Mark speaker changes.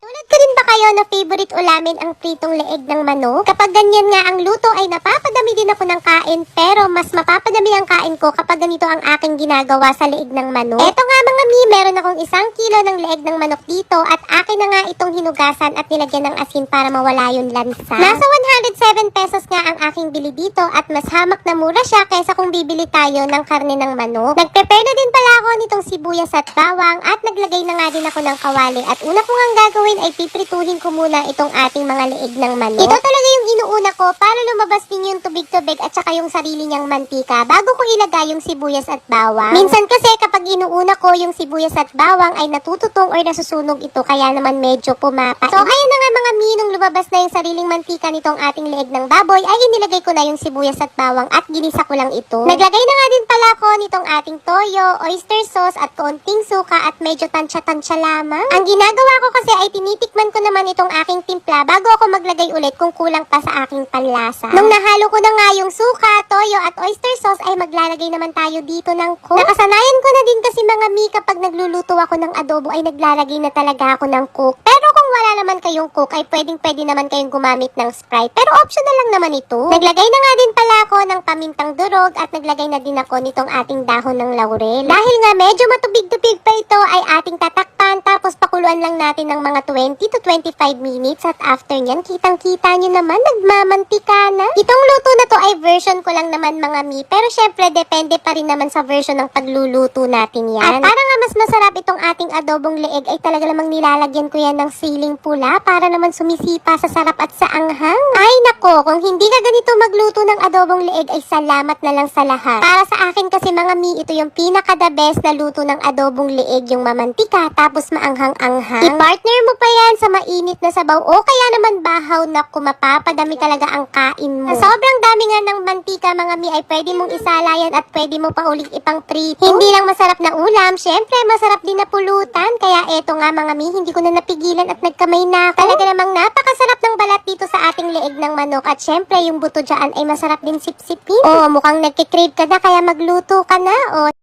Speaker 1: Katulad ko din ba kayo na favorite ulamin ang pritong leeg ng manok? Kapag ganyan nga ang luto ay napapadami din ako ng kain pero mas mapapadami ang kain ko kapag ganito ang aking ginagawa sa leeg ng manok. Eto nga mga mi, meron akong isang kilo ng leeg ng manok dito at akin na nga itong hinugasan at nilagyan ng asin para mawala yung lansa. Nasa 107 pesos nga ang aking bili dito at mas hamak na mura siya kaysa kung bibili tayo ng karne ng manok. Nag-prepare na din pala ako nitong sibuyas at bawang at naglagay na nga din ako ng kawali at una ko nga gagawin ay piprituhin ko muna itong ating mga leeg ng manok. Ito talaga yung inuuna ko para lumabas din yung tubig-tubig at saka yung sarili niyang mantika bago ko ilagay yung sibuyas at bawang. Minsan kasi kapag inuuna ko yung sibuyas at bawang ay natututong or nasusunog ito kaya naman medyo pumapa. So ayan na nga mga minong lumabas na yung sariling mantika nitong ating leeg ng baboy ay inilagay ko na yung sibuyas at bawang at ginisa ko lang ito. Naglagay na nga din pala ako nitong ating toyo, oyster sauce at konting suka at medyo tansya-tansya lamang. Ang ginagawa ko kasi ay tinitikman ko naman itong aking timpla bago ako maglagay ulit kung kulang pa sa aking panlasa. Nung nahalo ko na nga yung suka, toyo at oyster sauce ay maglalagay naman tayo dito ng coke. Nakasanayan ko na din kasi mga mi kapag nagluluto ako ng adobo ay naglalagay na talaga ako ng coke. Pero wala naman kayong coke ay pwedeng pwede naman kayong gumamit ng Sprite. Pero optional lang naman ito. Naglagay na nga din pala ako ng pamintang durog at naglagay na din ako nitong ating dahon ng laurel. Dahil nga medyo matubig-tubig pa ito ay ating tatakpan pakuluan lang natin ng mga 20 to 25 minutes at after nyan kitang-kita nyo naman nagmamantika na. Itong luto na to ay version ko lang naman mga mi pero syempre depende pa rin naman sa version ng pagluluto natin yan. At para nga mas masarap itong ating adobong leeg ay talaga namang nilalagyan ko yan ng siling pula para naman sumisipa sa sarap at sa anghang. Ay nako, kung hindi ka ganito magluto ng adobong leeg ay salamat na lang sa lahat. Para sa akin kasi mga mi, ito yung pinaka the best na luto ng adobong leeg yung mamantika tapos maanghang-anghang. I-partner mo pa yan sa mainit na sabaw o kaya naman bahaw na kumapapadami talaga ang kain mo. Sa sobrang dami nga ng mantika mga mi ay pwede mong isalayan at pwede mo pa uling ipang prito. Hindi lang masarap na ulam, syempre masarap din na pulutan. Kaya eto nga mga mi, hindi ko na napigilan at nagkamay na ako. Talaga namang napakasarap ng balat dito sa ating leeg ng manok at syempre yung buto dyan ay masarap din sipsipin. Oh, mukhang nagkikrave ka na kaya magluto ka na. Oh,